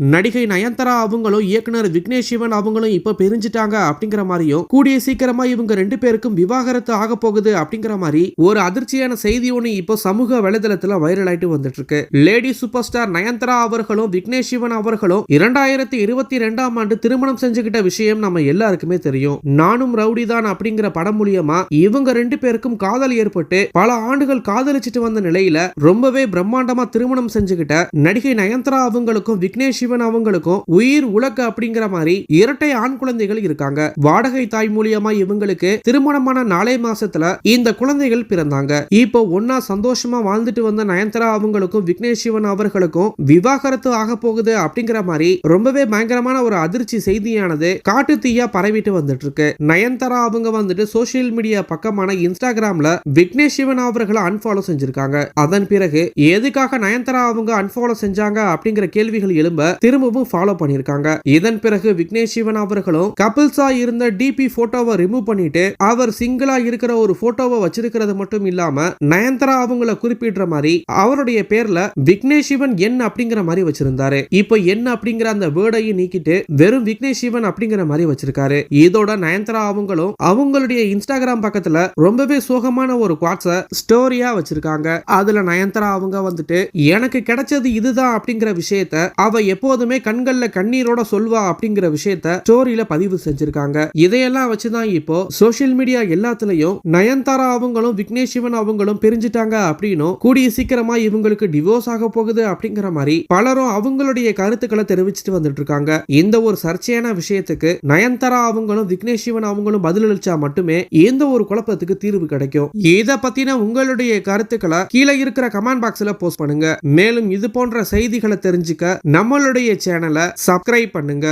நடிகை நயன்தாரா அவங்களும் இயக்குனர் விக்னேஷ் சிவன் அவங்களும் இப்ப பிரிஞ்சுட்டாங்க அப்படிங்கிற மாதிரியும் கூடிய சீக்கிரமா இவங்க ரெண்டு பேருக்கும் விவாகரத்து ஆக போகுது அப்படிங்கிற மாதிரி ஒரு அதிர்ச்சியான செய்தி ஒண்ணு இப்போ சமூக வலைதளத்துல வைரல் ஆயிட்டு வந்துட்டு இருக்கு லேடி சூப்பர் ஸ்டார் நயன்தாரா அவர்களும் விக்னேஷ் சிவன் அவர்களும் இரண்டாயிரத்தி இருபத்தி ரெண்டாம் ஆண்டு திருமணம் செஞ்சுக்கிட்ட விஷயம் நம்ம எல்லாருக்குமே தெரியும். நானும் ரவுடி தான் அப்படிங்கிற படம் மூலியமா இவங்க ரெண்டு பேருக்கும் காதல் ஏற்பட்டு பல ஆண்டுகள் காதலிச்சிட்டு வந்த நிலையில ரொம்பவே பிரம்மாண்டமா திருமணம் செஞ்சுக்கிட்ட நடிகை நயன்தாரா அவங்களுக்கும் விக்னேஷ் சிவன் அவங்களுக்கும் உயிர் உலக்கு அப்படிங்கிற மாதிரி இரட்டை ஆண் குழந்தைகள் இருக்காங்க. வாடகை தாய் மூலியமா இவங்களுக்கு திருமணமான நாலே மாசத்துல இந்த குழந்தைகள் பிறந்தாங்க. இப்போ ஒன்னா சந்தோஷமா வாழ்ந்துட்டு வந்த நயன்தாரா அவங்களுக்கும் விக்னேஷ் சிவன் அவர்களுக்கும் விவாகரத்து ஆக போகுது அப்படிங்கிற மாதிரி ரொம்பவே பயங்கரமான ஒரு அதிர்ச்சி செய்தியானது காட்டு தீயா பரவிட்டு வந்துட்டு இருக்கு நயன்தாரா அவங்க வந்துட்டு சோசியல் மீடியா பக்கமான இன்ஸ்டாகிராம்ல விக்னேஷ் சிவன் அவர்களை அன்ஃபாலோ செஞ்சிருக்காங்க. அதன் பிறகு எதுக்காக நயன்தாரா அவங்க அன்ஃபாலோ செஞ்சாங்க அப்படிங்கிற கேள்விகள் எழும்ப திரும்பவும் ஃபாலோ பண்ணியிருக்காங்க. இதன் பிறகு விக்னேஷ் சிவன் அவர்களும் கபில்ஸா இருந்த டிபி போட்டோவை ரிமூவ் பண்ணிட்டு அவர் சிங்கிளா இருக்கிற ஒரு போட்டோவை வச்சிருக்கிறது மட்டும் இல்லாம நயன்தரா அவங்கள குறிப்பிடுற மாதிரி அவருடைய பேர்ல விக்னேஷ் சிவன் என் அப்படிங்கிற மாதிரி வச்சிருந்தாரு. இப்போ என்ன அப்படிங்கிற அந்த வேர்டையும் நீக்கிட்டு வெறும் விக்னேஷ் சிவன் அப்படிங்கிற மாதிரி வச்சிருக்காரு. இதோட நயன்தரா அவங்களும் அவங்களுடைய இன்ஸ்டாகிராம் பக்கத்துல ரொம்பவே சோகமான ஒரு குவாட்ஸ ஸ்டோரியா வச்சிருக்காங்க. அதுல நயன்தரா அவங்க வந்துட்டு எனக்கு கிடைச்சது இதுதான் அப்படிங்கிற விஷயத்த அவ எப்போதுமே கண்கள்ல கண்ணீரோட சொல்வா அப்படிங்கிற விஷயத்த ஸ்டோரியில பதிவு செஞ்சிருக்காங்க. இதையெல்லாம் வச்சுதான் இப்போ சோசியல் மீடியா எல்லாத்துலயும் நயன்தாரா அவங்களும் விக்னேஷ் சிவன் அவங்களும் பிரிஞ்சுட்டாங்க அப்படின்னும் கூடிய சீக்கிரமா இவங்களுக்கு டிவோர்ஸ் ஆக போகுது அப்படிங்கிற மாதிரி பலரும் அவங்களுடைய கருத்துக்களை தெரிவிச்சுட்டு வந்துட்டு இருக்காங்க இந்த ஒரு சர்ச்சையான விஷயத்துக்கு நயன்தாரா அவங்களும் விக்னேஷ் சிவன் அவங்களும் பதிலளிச்சா மட்டுமே எந்த ஒரு குழப்பத்துக்கு தீர்வு கிடைக்கும். இத பத்தின உங்களுடைய கருத்துக்களை கீழே இருக்கிற கமெண்ட் பாக்ஸ்ல போஸ்ட் பண்ணுங்க. மேலும் இது போன்ற செய்திகளை தெரிஞ்சுக்க எங்களுடைய சேனலை சப்ஸ்கிரைப் பண்ணுங்க.